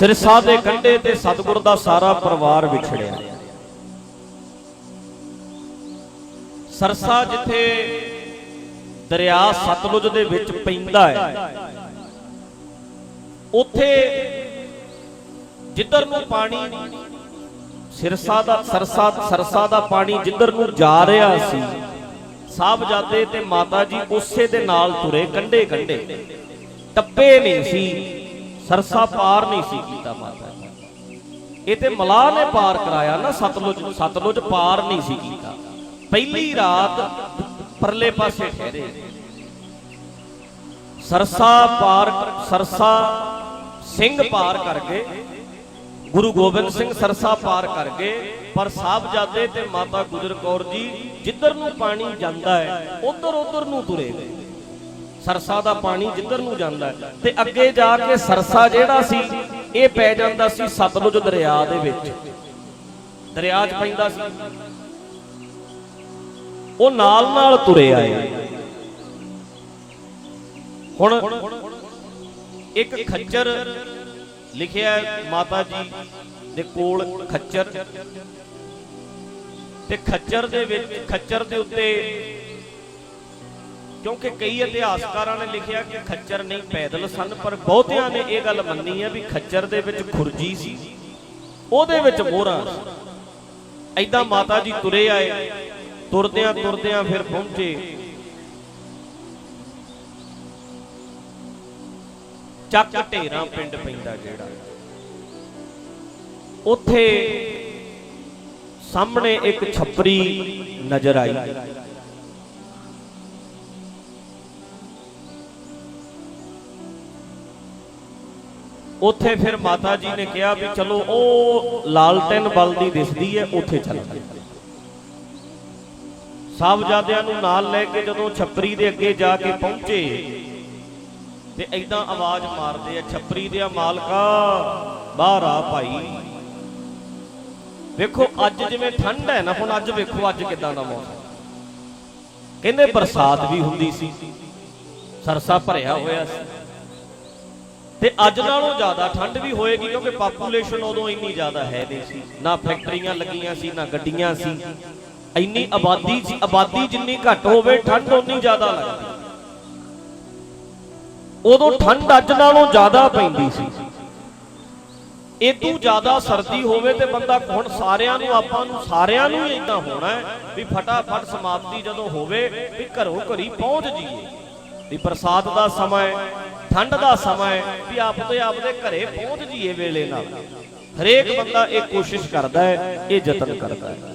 ਸਿਰਸਾ ਦੇ ਕੰਢੇ ਤੇ ਸਤਿਗੁਰ ਦਾ ਸਾਰਾ ਪਰਿਵਾਰ ਵਿਛੜਿਆ। ਸਰਸਾ ਜਿੱਥੇ ਦਰਿਆ ਸਤਲੁਜ ਦੇ ਵਿੱਚ ਪੈਂਦਾ ਹੈ, ਉੱਥੇ ਜਿੱਧਰ ਨੂੰ ਪਾਣੀ ਸਿਰਸਾ ਦਾ ਸਰਸਾ ਸਰਸਾ ਦਾ ਪਾਣੀ ਜਿੱਧਰ ਨੂੰ ਜਾ ਰਿਹਾ ਸੀ, ਸਾਹਿਬਜ਼ਾਦੇ ਤੇ ਮਾਤਾ ਜੀ ਉਸੇ ਦੇ ਨਾਲ ਤੁਰੇ ਕੰਢੇ ਕੰਢੇ ਟੱਪੇ ਨਹੀਂ ਸੀ। ਸਰਸਾ ਪਾਰ ਨਹੀਂ ਸੀ ਕੀਤਾ ਮਾਤਾ ਇਹ ਤੇ ਮਲਾਹ ਨੇ ਪਾਰ ਕਰਾਇਆ ਨਾ, ਸਤਲੁਜ ਸਤਲੁਜ ਪਾਰ ਨਹੀਂ ਸੀ ਕੀਤਾ। ਪਹਿਲੀ ਰਾਤ ਪਰਲੇ ਪਾਸੇ ਠਹਿਰੇ। ਸਰਸਾ ਪਾਰ, ਸਰਸਾ ਸਿੰਘ ਪਾਰ ਕਰਕੇ ਗੁਰੂ ਗੋਬਿੰਦ ਸਿੰਘ ਸਰਸਾ ਪਾਰ ਕਰਕੇ ਪਰ ਸਾਹਿਬਜ਼ਾਦੇ ਤੇ ਮਾਤਾ ਗੁਜਰ ਕੌਰ ਜੀ ਜਿੱਧਰ ਨੂੰ ਪਾਣੀ ਜਾਂਦਾ ਹੈ ਉਧਰ ਉਧਰ ਨੂੰ ਤੁਰੇ ਗਏ। ਸਰਸਾ ਦਾ ਪਾਣੀ ਜਿੱਧਰ ਨੂੰ ਜਾਂਦਾ ਤੇ ਅੱਗੇ ਜਾ ਕੇ ਸਰਸਾ ਜਿਹੜਾ ਸੀ, ਇਹ ਪੈ ਜਾਂਦਾ ਸੀ ਸਤਲੁਜ ਦਰਿਆ ਦੇ ਵਿੱਚ। ਦਰਿਆ 'ਚ ਪੈਂਦਾ ਸੀ। ਉਹ ਨਾਲ ਨਾਲ ਤੁਰੇ ਆਏ। ਹੁਣ ਇੱਕ ਖੱਚਰ ਲਿਖਿਆ ਮਾਤਾ ਜੀ ਦੇ ਕੋਲ ਖੱਚਰ। ਤੇ ਖੱਚਰ ਦੇ ਵਿੱਚ, ਖੱਚਰ ਦੇ ਉੱਤੇ ਕਿਉਂਕਿ ਕਈ ਇਤਿਹਾਸਕਾਰਾਂ ਨੇ ਲਿਖਿਆ ਕਿ ਖੱਚਰ ਨਹੀਂ ਪੈਦਲ ਸਨ, ਪਰ ਬਹੁਤਿਆਂ ਨੇ ਇਹ ਗੱਲ ਮੰਨੀ ਹੈ ਵੀ ਖੱਚਰ ਦੇ ਵਿੱਚ ਖੁਰਜੀ ਸੀ, ਉਹਦੇ ਵਿੱਚ ਮੋਹਰਾਂ ਐਦਾਂ ਮਾਤਾ ਜੀ ਤੁਰੇ ਆਏ, ਤੁਰਦਿਆਂ ਤੁਰਦਿਆਂ ਫਿਰ ਪਹੁੰਚੇ। ਚੱਕ ਢੇਰਾਂ ਪਿੰਡ ਪੈਂਦਾ ਜਿਹੜਾ। ਉੱਥੇ ਸਾਹਮਣੇ ਇੱਕ ਛੱਪਰੀ ਨਜ਼ਰ ਆਈ। ਉੱਥੇ ਫਿਰ ਮਾਤਾ ਜੀ ਨੇ ਕਿਹਾ ਵੀ ਚਲੋ ਉਹ ਲਾਲਟਨ ਬਲਦੀ ਦਿਸਦੀ ਹੈ ਉੱਥੇ ਚੱਲਦੇ ਸਾਹਿਬਜ਼ਾਦਿਆਂ ਨੂੰ ਨਾਲ ਲੈ ਕੇ ਜਦੋਂ ਛੱਪਰੀ ਦੇ ਅੱਗੇ ਜਾ ਕੇ ਪਹੁੰਚੇ, ਤੇ ਐਦਾਂ ਆਵਾਜ਼ ਮਾਰਦੇ ਆ, ਛੱਪਰੀ ਦੇ ਮਾਲਕਾ, ਬਾਹਰ ਆ ਭਾਈ। ਵੇਖੋ, ਅੱਜ ਜਿਵੇਂ ਠੰਡ ਹੈ ਨਾ, ਹੁਣ ਅੱਜ ਵੇਖੋ ਅੱਜ ਕਿਦਾਂ ਦਾ ਮੌਸਮ। ਕਹਿੰਦੇ ਬਰਸਾਤ ਵੀ ਹੁੰਦੀ ਸੀ, ਸਰਸਾ ਭਰਿਆ ਹੋਇਆ ਸੀ। ਤੇ ਅੱਜ ਨਾਲੋਂ ਜ਼ਿਆਦਾ ਠੰਡ ਵੀ ਹੋਏਗੀ ਕਿਉਂਕਿ ਪਾਪੂਲੇਸ਼ਨ ਉਦੋਂ ਇੰਨੀ ਜ਼ਿਆਦਾ ਹੈ ਨਹੀਂ ਸੀ। ਨਾ ਫੈਕਟਰੀਆਂ ਲੱਗੀਆਂ ਸੀ, ਨਾ ਗੱਡੀਆਂ ਸੀ। ਇੰਨੀ ਆਬਾਦੀ ਸੀ, ਆਬਾਦੀ ਜਿੰਨੀ ਘੱਟ ਹੋਵੇ, ਠੰਡ ਉਨੀ ਜ਼ਿਆਦਾ ਲੱਗਦੀ। ਉਦੋਂ ਠੰਡ ਅੱਜ ਨਾਲੋਂ ਜ਼ਿਆਦਾ ਪੈਂਦੀ ਸੀ। ਇਦੋਂ ਜ਼ਿਆਦਾ ਸਰਦੀ ਹੋਵੇ ਤੇ ਬੰਦਾ ਹੁਣ ਸਾਰਿਆਂ ਨੂੰ, ਆਪਾਂ ਨੂੰ ਸਾਰਿਆਂ ਨੂੰ ਹੀ ਇਦਾਂ ਹੋਣਾ ਵੀ ਫਟਾਫਟ ਸਮਾਪਤੀ ਜਦੋਂ ਹੋਵੇ ਵੀ ਘਰੋਂ ਘਰੀ ਪਹੁੰਚ ਜੀਏ ਵੀ ਬਰਸਾਤ ਦਾ ਸਮਾਂ ਹੈ, ਠੰਡ ਦਾ ਸਮਾਂ ਹੈ, ਵੀ ਆਪਦੇ ਆਪਦੇ ਘਰੇ ਪਹੁੰਚ ਜੀਏ ਵੇਲੇ ਨਾਲ। ਹਰੇਕ ਬੰਦਾ ਇਹ ਕੋਸ਼ਿਸ਼ ਕਰਦਾ ਹੈ, ਇਹ ਯਤਨ ਕਰਦਾ ਹੈ।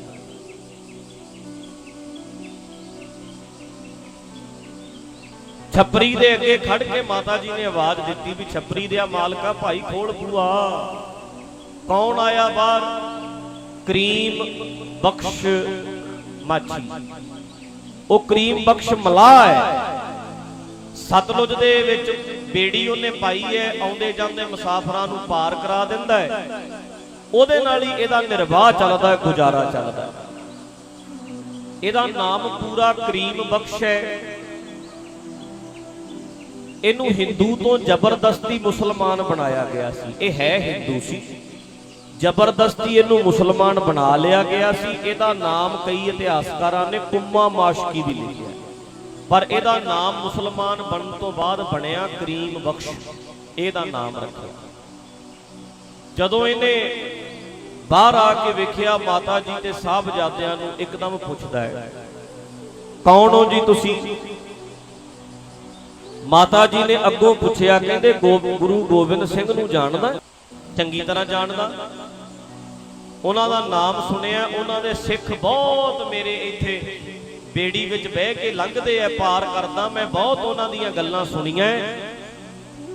ਛੱਪਰੀ ਦੇ ਅੱਗੇ ਖੜ ਕੇ ਮਾਤਾ ਜੀ ਨੇ ਆਵਾਜ਼ ਦਿੱਤੀ ਵੀ ਛੱਪਰੀ ਦੇ ਆ ਮਾਲਕਾ ਭਾਈ ਖੋਲ ਬੂਆ, ਕੌਣ ਆਇਆ ਬਾਹਰ? ਕਰੀਮ ਬਖਸ਼ ਮਾਛੀ ਉਹ ਕਰੀਮ ਬਖਸ਼ ਮਲਾਹ ਹੈ। ਸਤਲੁਜ ਦੇ ਵਿੱਚ ਬੇੜੀ ਉਹਨੇ ਪਾਈ ਹੈ, ਆਉਂਦੇ ਜਾਂਦੇ ਮੁਸਾਫਰਾਂ ਨੂੰ ਪਾਰ ਕਰਾ ਦਿੰਦਾ ਹੈ। ਉਹਦੇ ਨਾਲ ਹੀ ਇਹਦਾ ਨਿਰਵਾਹ ਚੱਲਦਾ ਹੈ, ਗੁਜ਼ਾਰਾ ਚੱਲਦਾ ਹੈ। ਇਹਦਾ ਨਾਮ ਪੂਰਾ ਕਰੀਮ ਬਖਸ਼ ਹੈ। ਇਹਨੂੰ ਹਿੰਦੂ ਤੋਂ ਜ਼ਬਰਦਸਤੀ ਮੁਸਲਮਾਨ ਬਣਾਇਆ ਗਿਆ ਸੀ। ਇਹ ਹੈ ਹਿੰਦੂ ਸੀ। ਜ਼ਬਰਦਸਤੀ ਇਹਨੂੰ ਮੁਸਲਮਾਨ ਬਣਾ ਲਿਆ ਗਿਆ ਸੀ। ਇਹਦਾ ਨਾਮ ਕਈ ਇਤਿਹਾਸਕਾਰਾਂ ਨੇ ਕੁੰਮਾ ਮਾਸ਼ਕੀ ਵੀ ਲਿਖਿਆ। ਪਰ ਇਹਦਾ ਨਾਮ ਮੁਸਲਮਾਨ ਬਣਨ ਤੋਂ ਬਾਅਦ ਬਣਿਆ ਕਰੀਮ ਬਖਸ਼। ਇਹਦਾ ਨਾਮ ਰੱਖਿਆ। ਜਦੋਂ ਇਹਨੇ ਬਾਹਰ ਆ ਕੇ ਵੇਖਿਆ ਮਾਤਾ ਜੀ ਤੇ ਸਾਹਿਬਜ਼ਾਦਿਆਂ ਨੂੰ ਇੱਕਦਮ ਪੁੱਛਦਾ ਹੈ, ਕੌਣ ਹੋ ਜੀ ਤੁਸੀਂ? ਮਾਤਾ ਜੀ ਨੇ ਅੱਗੋਂ ਪੁੱਛਿਆ, ਕਹਿੰਦੇ, ਗੋ- ਗੁਰੂ ਗੋਬਿੰਦ ਸਿੰਘ ਨੂੰ ਜਾਣਦਾ ਚੰਗੀ ਤਰ੍ਹਾਂ ਜਾਣਦਾ। ਉਹਨਾਂ ਦਾ ਨਾਮ ਸੁਣਿਆ, ਉਹਨਾਂ ਦੇ ਸਿੱਖ ਬਹੁਤ ਮੇਰੇ ਇੱਥੇ ਬੇੜੀ ਵਿੱਚ ਬਹਿ ਕੇ ਲੰਘਦੇ ਆ ਪਾਰ ਕਰਦਾ ਮੈਂ, ਬਹੁਤ ਉਹਨਾਂ ਦੀਆਂ ਗੱਲਾਂ ਸੁਣੀਆਂ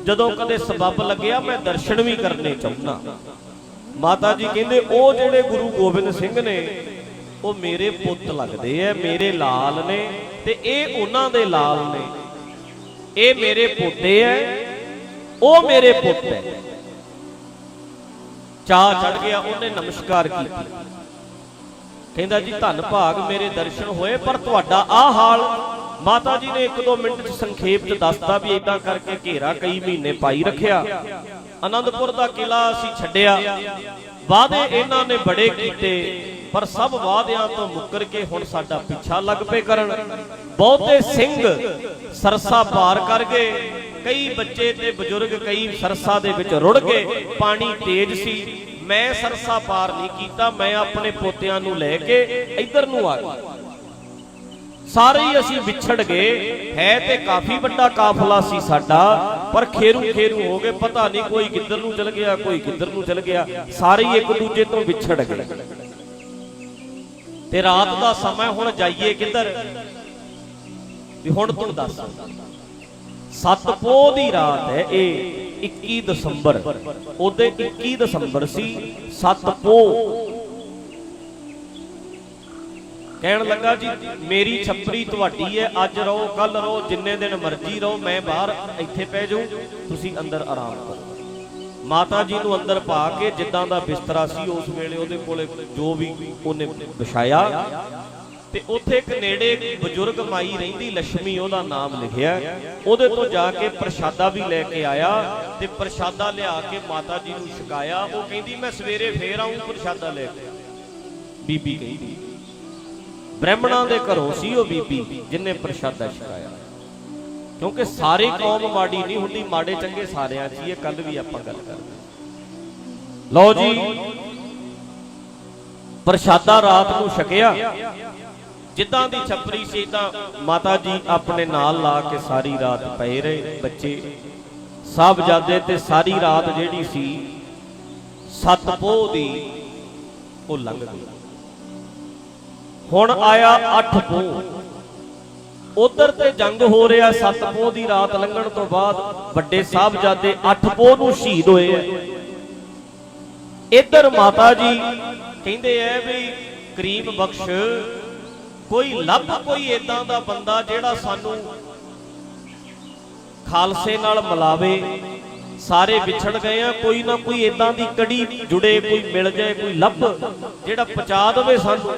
ਜਦੋਂ ਕਦੇ ਸਬੱਬ ਲੱਗਿਆ, ਮੈਂ ਦਰਸ਼ਨ ਵੀ ਕਰਨੇ ਚਾਹੁੰਦਾ। ਮਾਤਾ ਜੀ ਕਹਿੰਦੇ, ਉਹ ਜਿਹੜੇ ਗੁਰੂ ਗੋਬਿੰਦ ਸਿੰਘ ਨੇ, ਉਹ ਮੇਰੇ ਪੁੱਤ ਲੱਗਦੇ ਆ ਮੇਰੇ ਲਾਲ ਨੇ ਤੇ ਇਹ ਉਹਨਾਂ ਦੇ ਲਾਲ ਨੇ। ਇਹ ਮੇਰੇ ਪੋਤੇ ਐ, ਉਹ ਮੇਰੇ ਪੁੱਤ ਐ। ਚਾਹ ਚੜ ਗਿਆ, ਉਹਨੇ ਨਮਸਕਾਰ ਕੀਤੀ। ਕਹਿੰਦਾ ਜੀ, ਧੰਨ ਭਾਗ ਮੇਰੇ ਦਰਸ਼ਨ ਹੋਏ, ਪਰ ਤੁਹਾਡਾ ਆਹ ਹਾਲ ਮਾਤਾ ਜੀ ਨੇ ਇੱਕ ਦੋ ਮਿੰਟ ਚ ਸੰਖੇਪ ਚ ਦੱਸਤਾ ਵੀ ਇਦਾਂ ਕਰਕੇ ਘੇਰਾ ਕਈ ਮਹੀਨੇ ਪਾਈ ਰੱਖਿਆ। ਆਨੰਦਪੁਰ ਦਾ ਕਿਲਾ ਅਸੀਂ ਛੱਡਿਆ। ਵਾਅਦੇ ਇਹਨਾਂ ਨੇ ਬੜੇ ਕੀਤੇ, ਪਰ ਸਭ ਵਾਅਦਿਆਂ ਤੋਂ ਮੁੱਕਰ ਕੇ ਹੁਣ ਸਾਡਾ ਪਿੱਛਾ ਲੱਗ ਪਏ ਕਰਨ। ਬਹੁਤੇ ਸਿੰਘ ਸਰਸਾ ਪਾਰ ਕਰ ਗਏ। ਕਈ ਬੱਚੇ ਤੇ ਬਜ਼ੁਰਗ ਕਈ ਸਰਸਾ ਦੇ ਵਿੱਚ ਰੁੜ ਗਏ। ਪਾਣੀ ਤੇਜ਼ ਸੀ। ਮੈਂ ਸਰਸਾ ਪਾਰ ਨਹੀਂ ਕੀਤਾ, ਮੈਂ ਆਪਣੇ ਪੋਤਿਆਂ ਨੂੰ ਲੈ ਕੇ ਇੱਧਰ ਨੂੰ ਆ ਗਿਆ। ਸਾਰੇ ਹੀ ਅਸੀਂ ਵਿਛੜ ਗਏ। ਹੈ ਤੇ ਕਾਫੀ ਵੱਡਾ ਕਾਫਲਾ ਸੀ ਸਾਡਾ, ਪਰ ਖੇਰੂ ਖੇਰੂ ਹੋ ਗਏ। ਪਤਾ ਨਹੀਂ ਕੋਈ ਕਿੱਧਰ ਨੂੰ ਚਲ ਗਿਆ, ਕੋਈ ਕਿੱਧਰ ਨੂੰ ਚਲ ਗਿਆ। ਸਾਰੇ ਹੀ ਇੱਕ ਦੂਜੇ ਤੋਂ ਵਿਛੜ ਗਏ। ਤੇ ਰਾਤ ਦਾ ਸਮਾਂ ਹੁਣ ਜਾਈਏ ਕਿੱਧਰ? ਵੀ ਹੁਣ ਤੂੰ ਦੱਸ। ਸਤਪੋਹ ਦੀ ਰਾਤ ਹੈ ਇਹ। 21 ਦਸੰਬਰ। ਉਹਦੇ 21 ਦਸੰਬਰ ਸੀ ਸਤਪੋਹ ਕਹਿਣ ਲੱਗਾ ਜੀ, ਮੇਰੀ ਛੱਪਰੀ ਤੁਹਾਡੀ ਹੈ, ਅੱਜ ਰਹੋ ਕੱਲ ਰਹੋ, ਜਿੰਨੇ ਦਿਨ ਮਰਜ਼ੀ ਰਹੋ, ਮੈਂ ਬਾਹਰ ਇੱਥੇ ਪੈ ਜਾਊ, ਤੁਸੀਂ ਅੰਦਰ ਆਰਾਮ ਕਰੋ। ਮਾਤਾ ਜੀ ਨੂੰ ਅੰਦਰ ਪਾ ਕੇ ਜਿੱਦਾਂ ਦਾ ਬਿਸਤਰਾ ਸੀ, ਉਸ ਵੇਲੇ ਉਹਦੇ ਕੋਲੇ ਜੋ ਵੀ ਉਹਨੇ ਵਿਛਾਇਆ ਤੇ ਉੱਥੇ ਇੱਕ ਨੇੜੇ ਇੱਕ ਬਜ਼ੁਰਗ ਮਾਈ ਰਹਿੰਦੀ ਲక్ష్ਮੀ ਉਹਦਾ ਨਾਮ ਲਿਖਿਆ। ਉਹਦੇ ਤੋਂ ਜਾ ਕੇ ਪ੍ਰਸ਼ਾਦਾ ਵੀ ਲੈ ਕੇ ਆਇਆ ਤੇ ਪ੍ਰਸ਼ਾਦਾ ਲਿਆ ਕੇ ਮਾਤਾ ਜੀ ਨੂੰ ਛਕਾਇਆ। ਉਹ ਕਹਿੰਦੀ, ਮੈਂ ਸਵੇਰੇ ਫੇਰ ਆਉਂ ਪ੍ਰਸ਼ਾਦਾ ਲੈ ਕੇ ਬੀਬੀ ਕਹਿੰਦੀ, ਬ੍ਰਾਹਮਣਾਂ ਦੇ ਘਰੋਂ ਸੀ ਉਹ ਬੀਬੀ ਜਿਨੇ ਪ੍ਰਸ਼ਾਦਾ ਛਕਾਇਆ। ਕਿਉਂਕਿ ਸਾਰੀ ਕੌਮ ਮਾੜੀ ਨਹੀਂ ਹੁੰਦੀ, ਮਾੜੇ ਚੰਗੇ ਸਾਰਿਆਂ 'ਚ ਇਹ ਕੱਲ ਵੀ ਆਪਾਂ ਗੱਲ ਕਰਦੇ ਲਓ ਜੀ, ਪ੍ਰਸ਼ਾਦਾ ਰਾਤ ਨੂੰ ਛਕਿਆ। ਜਿੱਦਾਂ ਦੀ ਛੱਪਰੀ ਸੀ ਤਾਂ ਮਾਤਾ ਜੀ ਆਪਣੇ ਨਾਲ ਲਾ ਕੇ ਸਾਰੀ ਰਾਤ ਪਏ ਰਹੇ ਬੱਚੇ। ਸਾਹਿਬਜ਼ਾਦੇ ਤੇ ਸਾਰੀ ਰਾਤ ਜਿਹੜੀ ਸੀ ਸਤਪੋਹ ਦੀ ਉਹ ਲੰਘ ਗਈ ਹੁਣ ਆਇਆ 8 ਪੋਹ। ਉਧਰ ਤੇ ਜੰਗ ਹੋ ਰਿਹਾ 7 ਪੋਹ ਦੀ ਰਾਤ ਲੰਘਣ ਤੋਂ ਬਾਅਦ ਵੱਡੇ ਸਾਹਿਬਜ਼ਾਦੇ 8 ਪੋਹ ਨੂੰ ਸ਼ਹੀਦ ਹੋਏ ਐ ਇੱਧਰ ਮਾਤਾ ਜੀ ਕਹਿੰਦੇ ਐ ਵੀ ਕਰੀਮ ਬਖਸ਼ ਕੋਈ ਲੱਭ ਕੋਈ ਏਦਾਂ ਦਾ ਬੰਦਾ ਜਿਹੜਾ ਸਾਨੂੰ ਖਾਲਸੇ ਨਾਲ ਮਿਲਾਵੇ, ਸਾਰੇ ਵਿਛੜ ਗਏ ਆ, ਕੋਈ ਨਾ ਕੋਈ ਏਦਾਂ ਦੀ ਕੜੀ ਜੁੜੇ, ਕੋਈ ਮਿਲ ਜਾਏ, ਕੋਈ ਲੱਭ, ਜਿਹੜਾ ਪਹੁੰਚਾ ਦੇਵੇ ਸਾਨੂੰ।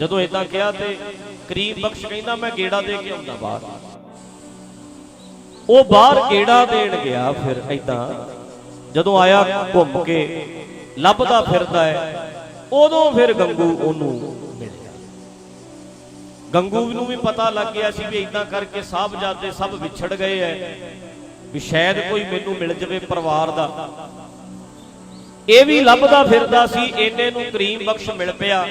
ਜਦੋਂ ਇਦਾਂ ਕਿਹਾ ਤੇ ਕਰੀਮ ਬਖਸ਼ ਕਹਿੰਦਾ, ਮੈਂ ਗੇੜਾ ਦੇ ਕੇ ਆਉਂਦਾ ਬਾਹਰ। ਉਹ ਬਾਹਰ ਗੇੜਾ ਦੇਣ ਗਿਆ ਫਿਰ ਇਦਾਂ ਜਦੋਂ ਆਇਆ ਘੁੰਮ ਕੇ, ਲੱਭਦਾ ਫਿਰਦਾ ਹੈ। ਉਦੋਂ ਫਿਰ ਗੰਗੂ ਉਹਨੂੰ ਮਿਲਿਆ ਗੰਗੂ ਨੂੰ ਵੀ ਪਤਾ ਲੱਗ ਗਿਆ ਸੀ ਵੀ ਇਦਾਂ ਕਰਕੇ ਸਾਹਿਬਜ਼ਾਦੇ ਸਭ ਵਿਛੜ ਗਏ ਐ, ਵੀ ਸ਼ਾਇਦ ਕੋਈ ਮੈਨੂੰ ਮਿਲ ਜਵੇ ਪਰਿਵਾਰ ਦਾ। ਇਹ ਵੀ ਲੱਭਦਾ ਫਿਰਦਾ ਸੀ ਇਹਨੇ ਨੂੰ ਕਰੀਮ ਬਖਸ਼ ਮਿਲ ਪਿਆ।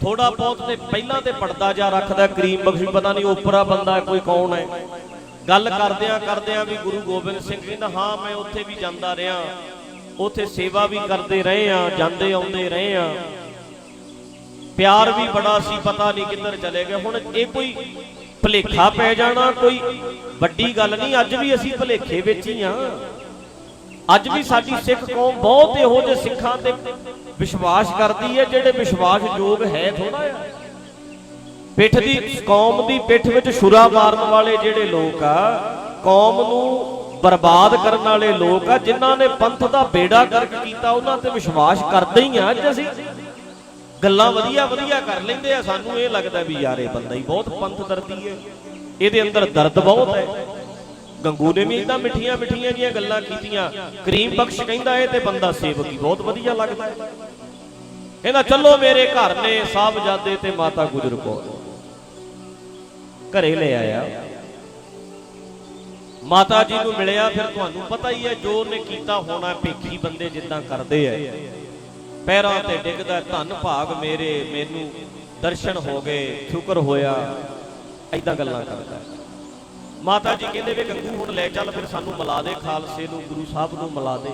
ਥੋੜਾ ਬਹੁਤ ਤੇ ਪਹਿਲਾਂ ਤੇ ਪਰਦਾ ਜਾ ਰੱਖਦਾ, ਕਰੀਮ ਬਖਸ਼ ਪਤਾ ਨਹੀਂ ਉਪਰਾ ਬੰਦਾ ਕੋਈ ਕੌਣ ਹੈ ਗੱਲ ਕਰਦਿਆਂ ਕਰਦਿਆਂ ਵੀ ਗੁਰੂ ਗੋਬਿੰਦ ਸਿੰਘ ਜੀ ਕਹਿੰਦਾ, ਹਾਂ, ਮੈਂ ਉੱਥੇ ਵੀ ਜਾਂਦਾ ਰਿਹਾ। ਉੱਥੇ ਸੇਵਾ ਵੀ ਕਰਦੇ ਰਹੇ ਆ, ਜਾਂਦੇ ਆਉਂਦੇ ਰਹੇ ਆ। ਪਿਆਰ ਵੀ ਬੜਾ ਸੀ, ਪਤਾ ਨਹੀਂ ਕਿੱਧਰ ਚਲੇ ਗਏ। ਹੁਣ ਇਹ ਕੋਈ ਭਲੇਖਾ ਪੈ ਜਾਣਾ, ਕੋਈ ਵੱਡੀ ਗੱਲ ਨਹੀਂ, ਅੱਜ ਵੀ ਅਸੀਂ ਭਲੇਖੇ ਵਿੱਚ ਹੀ ਆ। ਅੱਜ ਵੀ ਸਾਡੀ ਸਿੱਖ ਕੌਮ ਬਹੁਤ ਇਹੋ ਜਿਹੇ ਸਿੱਖਾਂ ਤੇ ਵਿਸ਼ਵਾਸ ਕਰਦੀ ਹੈ, ਜਿਹੜੇ ਵਿਸ਼ਵਾਸ ਯੋਗ ਹੈ ਥੋੜਾ ਜਿਹਾ। ਪਿੱਠ ਦੀ, ਕੌਮ ਦੀ ਪਿੱਠ ਵਿੱਚ ਛੁਰਾ ਮਾਰਨ ਵਾਲੇ ਜਿਹੜੇ ਲੋਕ ਆ, ਕੌਮ ਨੂੰ ਬਰਬਾਦ ਕਰਨ ਵਾਲੇ ਲੋਕ ਆ, ਜਿਨ੍ਹਾਂ ਨੇ ਪੰਥ ਦਾ ਬੇੜਾ ਗਰਕ ਕੀਤਾ, ਉਹਨਾਂ ਤੇ ਵਿਸ਼ਵਾਸ ਕਰਦੇ ਹੀ ਆ ਅੱਜ ਅਸੀਂ। ਗੱਲਾਂ ਵਧੀਆ ਵਧੀਆ ਕਰ ਲੈਂਦੇ ਆ, ਸਾਨੂੰ ਇਹ ਲੱਗਦਾ ਵੀ ਯਾਰ ਇਹ ਬੰਦਾ ਹੀ ਬਹੁਤ ਪੰਥ ਦਰਦੀ ਹੈ। ਇਹਦੇ ਅੰਦਰ ਦਰਦ ਬਹੁਤ ਹੈ। ਗੰਗੂ ਨੇ ਵੀ ਇਦਾਂ ਮਿੱਠੀਆਂ ਮਿੱਠੀਆਂ ਜੀਆਂ ਗੱਲਾਂ ਕੀਤੀਆਂ। ਕਰੀਮ ਬਖਸ਼ ਕਹਿੰਦਾ ਇਹ ਤੇ ਬੰਦਾ ਸੇਵਕ ਹੀ ਬਹੁਤ ਵਧੀਆ ਲੱਗਦਾ। ਹੈ ਕਹਿੰਦਾ, ਚੱਲੋ ਮੇਰੇ ਘਰ ਨੇ ਸਾਹਿਬਜ਼ਾਦੇ ਤੇ ਮਾਤਾ ਗੁਜਰ ਕੌਰ। ਘਰੇ ਲੈ ਆਇਆ। ਮਾਤਾ ਜੀ ਨੂੰ ਮਿਲਿਆ, ਫਿਰ ਤੁਹਾਨੂੰ ਪਤਾ ਹੀ ਹੈ, ਜੋ ਉਹਨੇ ਕੀਤਾ ਹੋਣਾ ਭੇਖੀ ਬੰਦੇ ਜਿੱਦਾਂ ਕਰਦੇ ਐ ਪੈਰਾਂ ਤੇ ਡਿੱਗਦਾ, ਧੰਨ ਭਾਗ ਮੇਰੇ, ਮੈਨੂੰ ਦਰਸ਼ਨ ਹੋ ਗਏ, ਸ਼ੁਕਰ ਹੋਇਆ ਐਦਾਂ ਗੱਲਾਂ ਕਰਦਾ। ਮਾਤਾ ਜੀ ਕਹਿੰਦੇ ਵੀ ਗੰਗੂ ਹੁਣ ਲੈ ਚੱਲ, ਫਿਰ ਸਾਨੂੰ ਮਿਲਾ ਦੇ, ਖਾਲਸੇ ਨੂੰ, ਗੁਰੂ ਸਾਹਿਬ ਨੂੰ ਮਿਲਾ ਦੇ।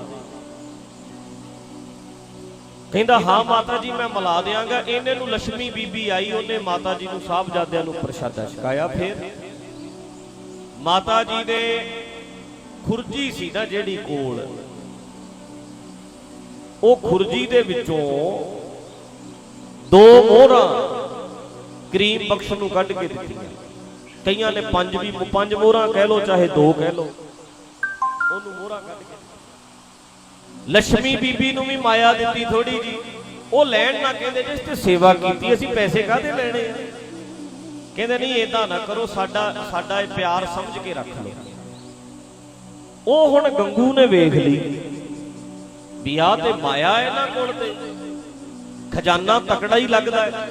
ਕਹਿੰਦਾ, ਹਾਂ ਮਾਤਾ ਜੀ, ਮੈਂ ਮਿਲਾ ਦਿਆਂਗਾ। ਇਹਨੇ ਨੂੰ ਲక్ష్ਮੀ ਬੀਬੀ ਆਈ, ਉਹਨੇ ਮਾਤਾ ਜੀ ਨੂੰ ਸਾਹਿਬਜ਼ਾਦਿਆਂ ਨੂੰ ਪ੍ਰਸ਼ਾਦਾ ਛਕਾਇਆ, ਫਿਰ ਮਾਤਾ ਜੀ ਦੇ ਖੁਰਜੀ ਸੀ ਨਾ ਜਿਹੜੀ ਕੋਲ, ਉਹ ਖੁਰਜੀ ਦੇ ਵਿੱਚੋਂ ਦੋ ਮੋਹਰਾਂ ਕਰੀਮ ਬਖਸ਼ ਨੂੰ ਕੱਢ ਕੇ ਦਿੱਤੀਆਂ। ਕਈਆਂ ਨੇ ਪੰਜ ਵੀ, ਪੰਜ ਮੋਹਰਾਂ ਕਹਿ ਲੋ ਚਾਹੇ ਦੋ ਕਹਿ ਲੋ ਉਹਨੂੰ ਮੋਹਰਾਂ ਕੱਢ ਕੇ ਲక్ష్ਮੀ ਬੀਬੀ ਨੂੰ ਵੀ ਮਾਇਆ ਦਿੱਤੀ ਥੋੜੀ ਜੀ ਉਹ ਲੈਣ ਨਾ ਕਹਿੰਦੇ, ਜਿਸ ਤੇ ਸੇਵਾ ਕੀਤੀ, ਅਸੀਂ ਪੈਸੇ ਕਾਹਦੇ ਲੈਣੇ ਆ? ਕਹਿੰਦੇ ਨਹੀਂ ਇਦਾਂ ਨਾ ਕਰੋ, ਸਾਡਾ ਸਾਡਾ ਇਹ ਪਿਆਰ ਸਮਝ ਕੇ ਰੱਖ ਲਓ। ਉਹ ਹੁਣ ਗੰਗੂ ਨੇ ਵੇਖ ਲਈ। ਵੀ ਆਹ ਤੇ ਮਾਇਆ ਇਹਨਾਂ ਕੋਲ ਤੇ। ਖਜ਼ਾਨਾ ਤਕੜਾ ਹੀ ਲੱਗਦਾ ਹੈ।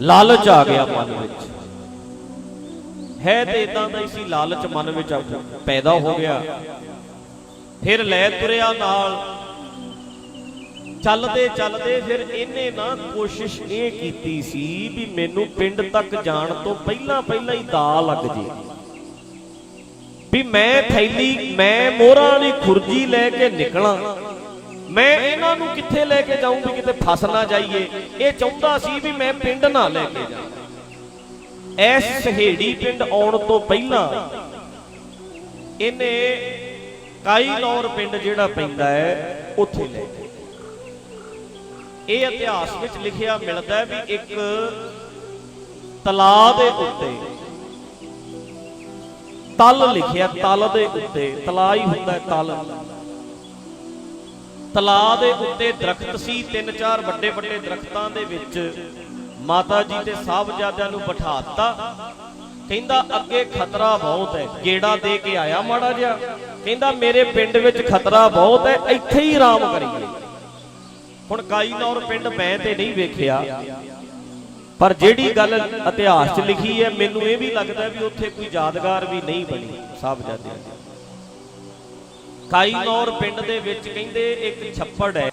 ਲਾਲਚ ਆ ਗਿਆ ਮਨ ਵਿੱਚ। ਹੈ ਤੇ ਇਦਾਂ ਦਾ ਹੀ ਸੀ, ਲਾਲਚ ਮਨ ਵਿੱਚ ਪੈਦਾ ਹੋ ਗਿਆ। ਫਿਰ ਲੈ ਤੁਰਿਆ ਨਾਲ। ਚੱਲਦੇ ਚੱਲਦੇ ਫਿਰ ਇਹਨੇ ਨਾ ਕੋਸ਼ਿਸ਼ ਇਹ ਕੀਤੀ ਸੀ ਵੀ ਮੈਨੂੰ ਪਿੰਡ ਤੱਕ ਜਾਣ ਤੋਂ ਪਹਿਲਾਂ ਪਹਿਲਾਂ ਹੀ ਦਾ ਲੱਗ ਜੇ। ਵੀ ਮੈਂ ਥੈਲੀ, ਮੈਂ ਮੋਹਰਾਂ ਦੀ ਖੁਰਜੀ ਲੈ ਕੇ ਨਿਕਲਾਂ। ਮੈਂ ਇਹਨਾਂ ਨੂੰ ਕਿੱਥੇ ਲੈ ਕੇ ਜਾਊਂ ਵੀ ਕਿਤੇ ਫਸ ਨਾ ਜਾਈਏ? ਇਹ ਚਾਹੁੰਦਾ ਸੀ ਵੀ ਮੈਂ ਪਿੰਡ ਨਾ ਲੈ ਕੇ ਜਾਵਾਂ। ਐਸ ਸਹੇੜੀ ਪਿੰਡ ਆਉਣ ਤੋਂ ਪਹਿਲਾਂ ਇਹਨੇ ਕਾਈਲੌਰ ਪਿੰਡ ਜਿਹੜਾ ਪੈਂਦਾ ਹੈ, ਉੱਥੇ ਲੈ ਗਏ ਇਹ ਇਤਿਹਾਸ ਵਿੱਚ ਲਿਖਿਆ ਮਿਲਦਾ ਹੈ ਵੀ ਇੱਕ ਤਲਾਅ ਦੇ ਉੱਤੇ, ਤਲ ਲਿਖਿਆ ਤਲ ਦੇ ਉੱਤੇ ਤਲਾ ਹੀ ਹੁੰਦਾ ਹੈ ਤਲ। ਤਲਾਅ ਦੇ ਉੱਤੇ ਦਰਖਤ ਸੀ ਤਿੰਨ ਚਾਰ ਵੱਡੇ ਵੱਡੇ ਦਰਖਤਾਂ ਦੇ ਵਿੱਚ ਮਾਤਾ ਜੀ ਤੇ ਸਾਹਿਬਜ਼ਾਦਿਆਂ ਨੂੰ ਬਿਠਾ ਦਿੱਤਾ। ਕਹਿੰਦਾ, ਅੱਗੇ ਖਤਰਾ ਬਹੁਤ ਹੈ, ਗੇੜਾ ਦੇ ਕੇ ਆਇਆ ਮਾੜਾ ਜਿਹਾ। ਕਹਿੰਦਾ, ਮੇਰੇ ਪਿੰਡ ਵਿੱਚ ਖਤਰਾ ਬਹੁਤ ਹੈ, ਇੱਥੇ ਹੀ ਆਰਾਮ ਕਰੀਏ। ਹੁਣ ਕਾਈਨੌਰ ਪਿੰਡ ਮੈਂ ਤੇ ਨਹੀਂ ਵੇਖਿਆ। ਪਰ ਜਿਹੜੀ ਗੱਲ ਇਤਿਹਾਸ 'ਚ ਲਿਖੀ ਹੈ, ਮੈਨੂੰ ਇਹ ਵੀ ਲੱਗਦਾ ਵੀ ਉੱਥੇ ਕੋਈ ਯਾਦਗਾਰ ਵੀ ਨਹੀਂ ਬਣੀ, ਸਾਹਿਬਜ਼ਾਦਿਆਂ ਦੀ। ਕਾਈਨੌਰ ਪਿੰਡ ਦੇ ਵਿੱਚ ਕਹਿੰਦੇ ਇੱਕ ਛੱਪੜ ਹੈ।